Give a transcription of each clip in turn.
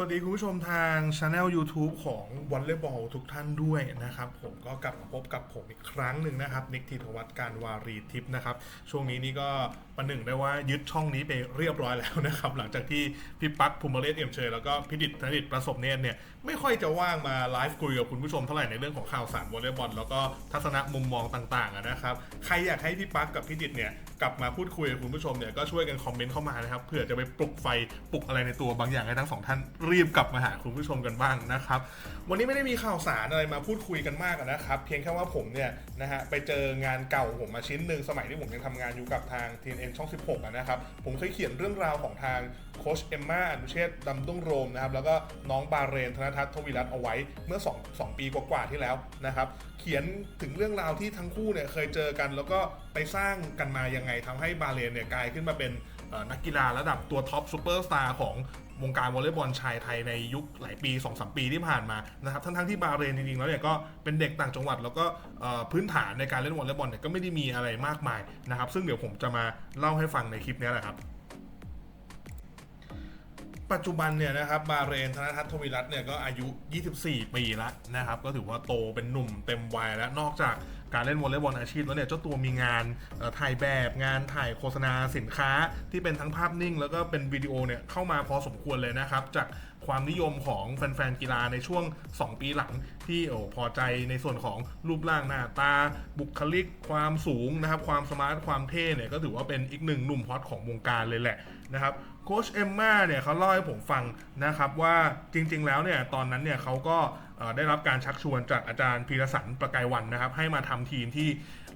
สวัสดีคุณผู้ชมทางช anel YouTube ของวอลเลย์บอลทุกท่านด้วยนะครับ ผมก็กลับมาพบกับผมอีกครั้งหนึ่งนะครับ นิกธีธวัฒน์การวารีทิพย์นะครับ ช่วงนี้นี่ก็ประหนึ่งได้ว่ายึดช่องนี้ไปเรียบร้อยแล้วนะครับ หลังจากที่พี่ปั๊กภูมิเรศเอี่ยมเชยแล้วก็พิดิษธนดิษฐ์ประสบเนตรเนี่ย ไม่ค่อยจะว่างมาไลฟ์คุยกับคุณผู้ชมเท่าไหร่ในเรื่องของข่าวสารวอลเลย์บอลแล้วก็ทัศนะมุมมองต่างๆนะครับใครอยากให้พี่ปั๊กกับพิดิษเนี่ยกลับมาพูดคุยกับคุณผู้ชมเนี่ยก็ช่วยกันคอมเมนต์เข้ามานะครับเผื่อจะไปปลุกไฟปลุกอะไรในตัวบางอย่างให้ทั้งสองท่านรีบกลับมาหาคุณผู้ชมกันบ้างนะครับ วันนี้ไม่ได้มีข่าวสารอะไรมาพูดคุยกันมากนะครับ เพียงแค่ว่าผมเนี่ยนะฮะไปเจองานเก่าผมมาชิ้นหนึ่งสมัยที่ผมยังทำงานอยู่กับทาง TNN ช่อง 16นะครับ ผมเคยเขียนเรื่องราวของทางโคชเอมมาอนุเชษฐ์ดำตุ้งโรมนะครับแล้วก็น้องบาเรนธนทัศน์ทวีรัตน์เอาไว้เมื่อ 2 2 ปีกว่าๆที่แล้วนะครับเขียนถึงเรื่องราวที่ทั้งคู่เนี่ยเคยเจอกัน แล้วก็ไปสร้างกันมายังไงทำให้บาเรนเนี่ยกลายขึ้นมาเป็นนักกีฬาระดับตัวท็อปซูเปอร์สตาร์ของ วงการวอลเลย์บอลชายไทยในยุคหลายปี2-3ปีที่ผ่านมานะครับทั้งๆที่บาเรนจริงๆแล้วเนี่ยก็เป็นเด็กต่างจังหวัด แล้วก็พื้นฐานในการเล่นวอลเลย์บอลเนี่ยก็ไม่ได้มีอะไรมากมายนะครับซึ่งเดี๋ยวผมจะมาเล่าให้ฟังในคลิปนี้แหละครับ ปัจจุบันเนี่ยนะครับบาเรนธนทัศน์ทวีรัตน์เนี่ยก็อายุ 24 ปีแล้วนะครับก็ถือว่าโตเป็นหนุ่มเต็มวัยแล้วนอกจากการเล่นวอลเลย์บอลอาชีพแล้วเนี่ยเจ้าตัวมีงานถ่ายแบบงานถ่ายโฆษณาสินค้าที่เป็นทั้งภาพนิ่ง แล้วก็เป็นวิดีโอเนี่ยเข้ามาพอสมควรเลยนะครับจาก ความนิยมของแฟนๆ กีฬาในช่วง 2 ปีหลัง ที่โอ้พอใจในส่วนของรูปร่างหน้าตา บุคลิก ความสูงนะครับ ความสมาร์ท ความเท่เนี่ยก็ถือว่าเป็นอีกหนึ่งหนุ่มฮอตของวงการเลยแหละนะครับโค้ชเอมมาเนี่ยเขาเล่าให้ผมฟังนะครับว่าจริง ๆ แล้วเนี่ยตอนนั้นเนี่ยเขาก็ได้รับการชักชวนจากอาจารย์พีรสันประกายวันนะครับ ให้มาทำทีมที่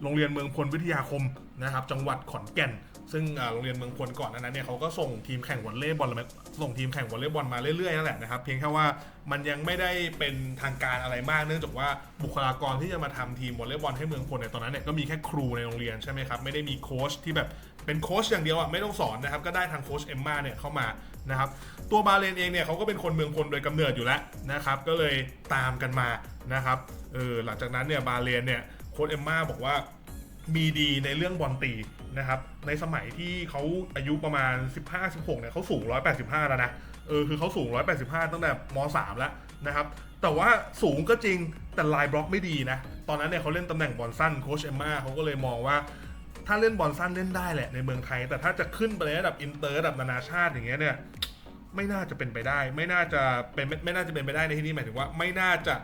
โรงเรียนเมืองพลวิทยาคม นะครับจังหวัดขอนแก่น ซึ่งโรงเรียนเมืองพลก่อนนั้นเนี่ยเขาก็ส่งทีมแข่งวอลเลย์บอลมาส่งทีมแข่งวอลเลย์บอลมาเรื่อยๆนั่นแหละนะครับเพียงแค่ว่ามันยังไม่ได้เป็นทางการอะไรมากเนื่องจากว่าบุคลากรที่จะมาทำทีมวอลเลย์บอลให้เมืองพลเนี่ยตอนนั้นเนี่ยก็มีแค่ครูในโรงเรียนใช่ไหมครับไม่ได้มีโค้ชที่แบบเป็นโค้ชอย่างเดียวอะไม่ต้องสอนนะครับก็ได้ทางโค้ชเอมมาเนี่ยเข้ามานะครับตัวบาเลนเองเนี่ยเขาก็เป็นคนเมืองพลโดยกำเนิดอยู่แล้วนะครับก็เลยตามกันมานะครับเออหลังจากนั้นเนี่ยบาเลนเนี่ยโค้ชเอมมาบอกว่า มีดีในเรื่องบอลตีนะครับ ในสมัยที่เขาอายุประมาณ 15-16เนี่ยเขาสูง 185 แล้วนะ เออ คือเขาสูง 185 ตั้งแต่ม .3 แล้วนะครับ แต่ว่าสูงก็จริง แต่ลายบล็อกไม่ดีนะ ตอนนั้นเนี่ยเขาเล่นตำแหน่งบอลสั้น โคชเอมมาเขาก็เลยมองว่า ถ้าเล่นบอลสั้นเล่นได้แหละในเมืองไทย แต่ถ้าจะขึ้นไปในระดับอินเตอร์ระดับนานาชาติอย่างเงี้ยเนี่ย ไม่น่าจะเป็นไปได้ ไม่น่าจะเป็น ไม่ไม่น่าจะเป็นไปได้ในที่นี้หมายถึงว่า ไม่น่าจะ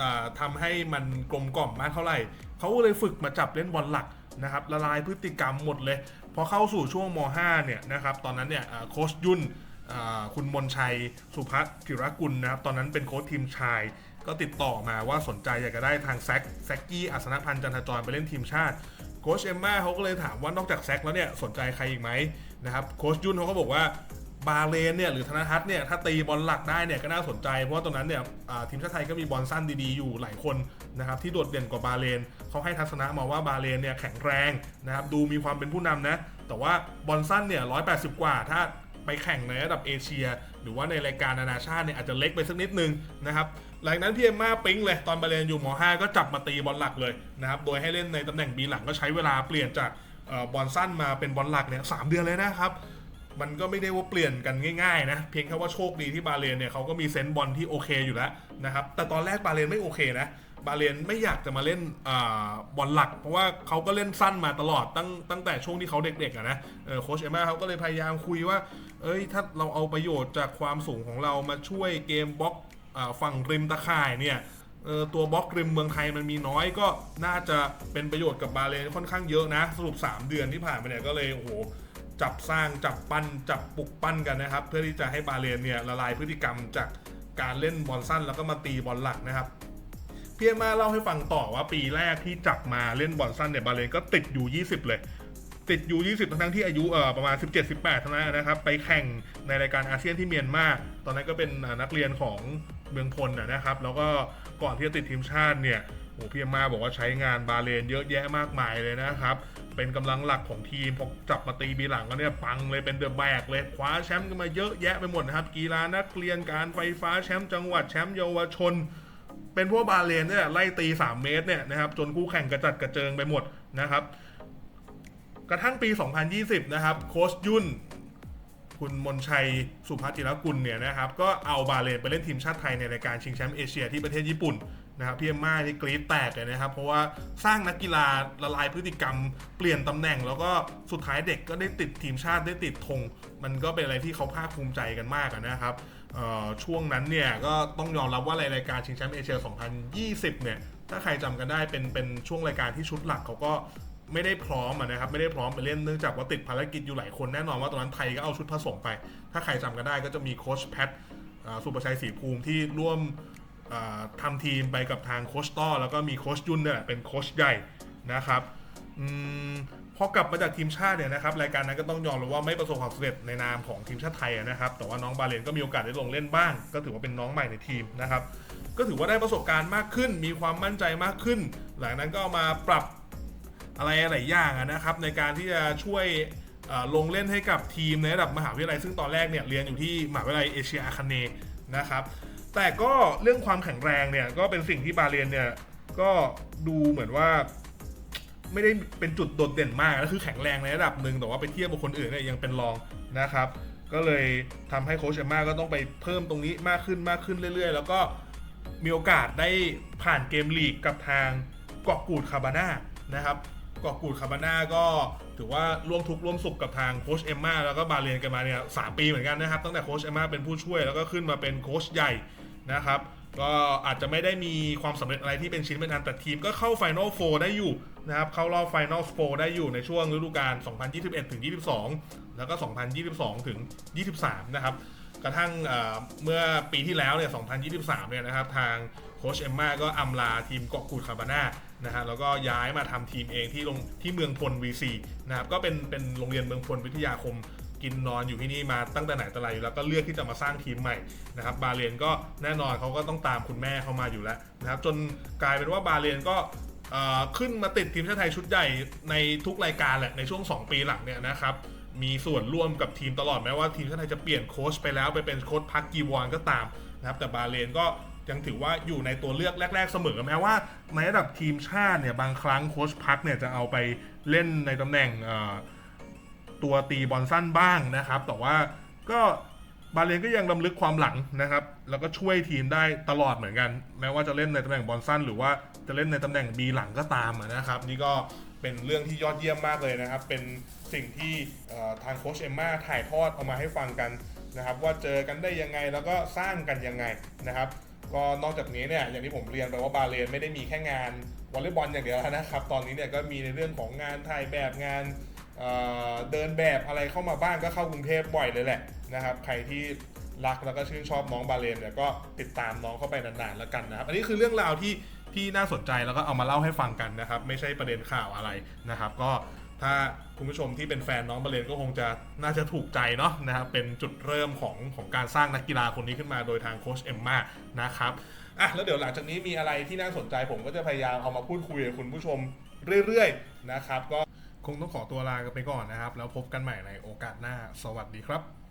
อ่าทำให้มันกลมกล่อมมากเท่าไหร่ เขาก็เลยฝึกมาจับเล่นบอลหลักนะครับละลายพฤติกรรมหมดเลย พอเข้าสู่ช่วงม .5 เนี่ยนะครับตอนนั้นเนี่ยโค้ชยุ่นอ่าคุณมนชัยสุพัฒน์กิรกุลนะครับตอนนั้นเป็นโค้ชทีมชาย ก็ติดต่อมาว่าสนใจอยากจะได้ทางแซกแซกกี้อัศนพันธ์จันทจรไปเล่นทีมชาติโค้ชเอมมาเขาก็เลยถามว่านอกจากแซกแล้วเนี่ยสนใจใครอีกไหมนะครับโค้ชยุ่นเขาก็บอกว่า บาเลนเนี่ยหรือธนทัศน์เนี่ยถ้าตีบอลหลักได้เนี่ยก็น่าสนใจ เพราะว่าตรงนั้นเนี่ยทีมชาติไทยก็มีบอลสั้นดีๆอยู่หลายคนนะครับที่โดดเด่นกว่าบาเลนเขาให้ทัศนะมาว่าบาเลนเนี่ยแข็งแรงนะครับดูมีความเป็นผู้นำนะแต่ว่าบอลสั้นเนี่ย180กว่าถ้าไปแข่งในระดับเอเชีย หรือว่าในรายการนานาชาติเนี่ยอาจจะเล็กไปสักนิดนึงนะครับหลังนั้นพี่เอ็มมาปิ๊งเลยตอนบาเลนอยู่หม .5 ก็จับมาตีบอลหลักเลยนะครับโดยให้เล่นในตำแหน่งบีหลังก็ใช้เวลาเปลี่ยนจากบอลสั้นมาเป็นบอลหลักเนี่ยสามเดือนเลยนะครับ มันก็ไม่ได้ว่าเปลี่ยนกันง่ายๆนะ เพียงแค่ว่าโชคดีที่บาเลนเนี่ยเขาก็มีเซนส์บอลที่โอเคอยู่แล้วนะครับ แต่ตอนแรกบาเลนไม่โอเคนะ บาเลนไม่อยากจะมาเล่นอบอลหลัก เพราะว่าเขาก็เล่นสั้นมาตลอดตั้งตั้งแต่ช่วงที่เขาเด็กๆะนะโค้ชเอมมาเขาก็เลยพยายามคุยว่า เอ้ยถ้าเราเอาประโยชน์จากความสูงของเรามาช่วยเกมบล็อกฝั่งริมตะข่ายเนี่ยตัวบล็อกริมเมืองไทยมันมีน้อยก็น่าจะเป็นประโยชน์กับบาเลนค่อนข้างเยอะนะ สรุป 3 เดือนที่ผ่านมาเนี่ยก็เลยโอ้โห จับสร้างจับปั้นจับปลุกปั้นกันนะครับ เพื่อที่จะให้บาเลนเนี่ยละลายพฤติกรรมจากการเล่นบอลสั้นแล้วก็มาตีบอลหลักนะครับพี่เอ็มาเล่าให้ฟังต่อว่าปีแรกที่จับมาเล่นบอลสั้นเนี่ยบาเลนก็ติดอยู่ 20 เลย ติดอยู่ 20 ทั้งที่อายุเอ่อประมาณ 17-18เท่านั้นนะครับ ไปแข่งในรายการอาเซียนที่เมียนมาตอนนั้นก็เป็นนักเรียนของเมืองพลนะครับ แล้วก็ก่อนที่จะติดทีมชาติเนี่ยโอ้พี่เอ็มมาบอกว่าใช้งานบาเลนเยอะแยะมากมายเลยนะครับ เป็นกำลังหลักของทีมพอจับมาตีบีหลังก็เนี่ยปังเลยเป็นเดอะแบกเลยคว้าแชมป์กันมาเยอะแยะไปหมดนะครับ กีฬานักเรียนการไฟฟ้าแชมป์จังหวัดแชมป์เยาวชน เป็นพวกบาเลนเนี่ยไล่ตี 3 เมตรเนี่ยนะครับจนคู่แข่งกระจัดกระเจิงไปหมดนะครับ กระทั่งปี 2020 นะครับโค้ชยุ่นคุณมนชัยสุภาจิรกุลเนี่ยนะครับก็เอาบาเลนไปเล่นทีมชาติไทยในรายการชิงแชมป์เอเชียที่ประเทศญี่ปุ่นนะครับพี่เอ็มม่านี่กรี๊ดแตกเลยนะครับ เพราะว่าสร้างนักกีฬาละลายพฤติกรรม เปลี่ยนตำแหน่ง แล้วก็สุดท้ายเด็กก็ได้ติดทีมชาติได้ติดธงมันก็เป็นอะไรที่เขาภาคภูมิใจกันมากนะครับช่วงนั้นเนี่ยก็ต้องยอมรับว่ารายการชิงแชมป์เอเชีย 2020 เนี่ยถ้าใครจำกันได้เป็นเป็นช่วงรายการที่ชุดหลักเขาก็ไม่ได้พร้อมอะนะครับไม่ได้พร้อมไปเล่นเนื่องจากว่าติดภารกิจอยู่หลายคนแน่นอนว่าตอนนั้นไทยก็เอาชุดผสมไป ถ้าใครจำกันได้ก็จะมีโค้ชแพทสุประชัยศรีภูมิที่ร่วม ทำทีมไปกับทางโค้ชต้อแล้วก็มีโค้ชยุ่นเนี่ยเป็นโค้ชใหญ่นะครับอพอกลับมาจากทีมชาติเนี่ยนะครับรายการนั้นก็ต้องยอมรับว่าไม่ประสบความสำเร็จในนามของทีมชาติไทยนะครับ แต่ว่าน้องบาเลนก็มีโอกาสได้ลงเล่นบ้าง ก็ถือว่าเป็นน้องใหม่ในทีมนะครับ ก็ถือว่าได้ประสบการณ์มากขึ้น มีความมั่นใจมากขึ้น หลังนั้นก็ามาปรับอะไรหลายอย่างนะครับ ในการที่จะช่วยลงเล่นให้กับทีมในระดับมหาวิทยาลัยซึ่งตอนแรกเนี่ยเรียนอยู่ที่มหาวิทยาลัยเอเชียอาคาเนนะครับ แต่ก็เรื่องความแข็งแรงเนี่ยก็เป็นสิ่งที่บาเรียนเนี่ยก็ดูเหมือนว่า ไม่ได้เป็นจุดโดดเด่นมากก็คือแข็งแรงในระดับหนึ่งแต่ว่าไปเทียบกับคนอื่นเนี่ยยังเป็นรองนะครับ ก็เลยทำให้โคชเอมมาก็ต้องไปเพิ่มตรงนี้มากขึ้นมากขึ้นเรื่อยๆ แล้วก็มีโอกาสได้ผ่านเกมลีกกับทางเกาะกูดคาบาน่านะครับเกาะกูดคาบาน่าก็ถือว่าร่วมทุกข์ร่วมสุขกับทางโคชเอมมาแล้วก็บาเรียนกันมาเนี่ยสามปีเหมือนกันนะครับ ตั้งแต่โคชเอมมาเป็นผู้ช่วยแล้วก็ขึ้นมาเป็นโคชใหญ่ นะครับ ก็อาจจะไม่ได้มีความสำเร็จอะไรที่เป็นชิ้นเป็นอันแต่ทีมก็เข้าไฟนอลโฟได้อยู่นะครับ เข้ารอบไฟนอลโฟได้อยู่ในช่วงฤดูกาล 2021 ถึง 22 แล้วก็ 2022 ถึง 23 นะครับ กระทั่งเมื่อปีที่แล้วเนี่ย 2023 เนี่ยนะครับ ทางโคชเอมมาก็อำลาทีมเกาะกูดคาบาน่านะฮะแล้วก็ย้ายมาทำทีมเองที่ลงที่เมืองพล VC นะครับก็เป็นเป็นโรงเรียนเมืองพลวิทยาคม กินนอนอยู่ที่นี่มาตั้งแต่ไหนแต่ไรอยู่แล้วก็เลือกที่จะมาสร้างทีมใหม่นะครับบาเลนก็แน่นอนเขาก็ต้องตามคุณแม่เขามาอยู่แล้วนะครับจนกลายเป็นว่าบาเลนก็ขึ้นมาติดทีมชาติไทยชุดใหญ่ในทุกรายการแหละในช่วง 2 ปีหลังเนี่ยนะครับมีส่วนร่วมกับทีมตลอดแม้ว่าทีมชาติไทยจะเปลี่ยนโค้ชไปแล้วไปเป็นโค้ชพักกีวอนก็ตามนะครับแต่บาเลนก็ยังถือว่าอยู่ในตัวเลือกแรก ๆ เสมอแม้ว่าในระดับทีมชาติเนี่ยบางครั้งโค้ชพักเนี่ยจะเอาไปเล่นในตำแหน่งอ ตัวตีบอลสั้นบ้างนะครับ แต่ว่าก็บาเลนก็ยังลำลึกความหลังนะครับ แล้วก็ช่วยทีมได้ตลอดเหมือนกัน แม้ว่าจะเล่นในตำแหน่งบอลสั้น หรือว่าจะเล่นในตำแหน่งบีหลังก็ตามนะครับ นี่ก็เป็นเรื่องที่ยอดเยี่ยมมากเลยนะครับ เป็นสิ่งที่ทางโค้ชเอมมาถ่ายทอดเอามาให้ฟังกันนะครับ ว่าเจอกันได้ยังไงแล้วก็สร้างกันยังไงนะครับ ก็นอกจากนี้เนี่ยอย่างที่ผมเรียนไปว่าบาเลนไม่ได้มีแค่งานวอลเลย์บอลอย่างเดียวนะครับ ตอนนี้เนี่ยก็มีในเรื่องของงานถ่ายแบบงาน เดินแบบอะไรเข้ามาบ้างก็เข้ากรุงเทพบ่อยเลยแหละนะครับ ใครที่รักแล้วก็ชื่นชอบน้องบาเลนเนี่ยก็ติดตามน้องเข้าไปนานๆแล้วกันนะครับ อันนี้คือเรื่องราวที่ที่น่าสนใจแล้วก็เอามาเล่าให้ฟังกันนะครับ ไม่ใช่ประเด็นข่าวอะไรนะครับ ก็ถ้าคุณผู้ชมที่เป็นแฟนน้องบาเลนก็คงจะน่าจะถูกใจเนาะนะครับเป็นจุดเริ่มของของการสร้างนักกีฬาคนนี้ขึ้นมาโดยทางโค้ชเอ็มมานะครับอะแล้วเดี๋ยวหลังจากนี้มีอะไรที่น่าสนใจผมก็จะพยายามเอามาพูดคุยกับคุณผู้ชมเรื่อยๆนะครับก็ คงต้องขอตัวลากันไปก่อนนะครับ แล้วพบกันใหม่ในโอกาสหน้า สวัสดีครับ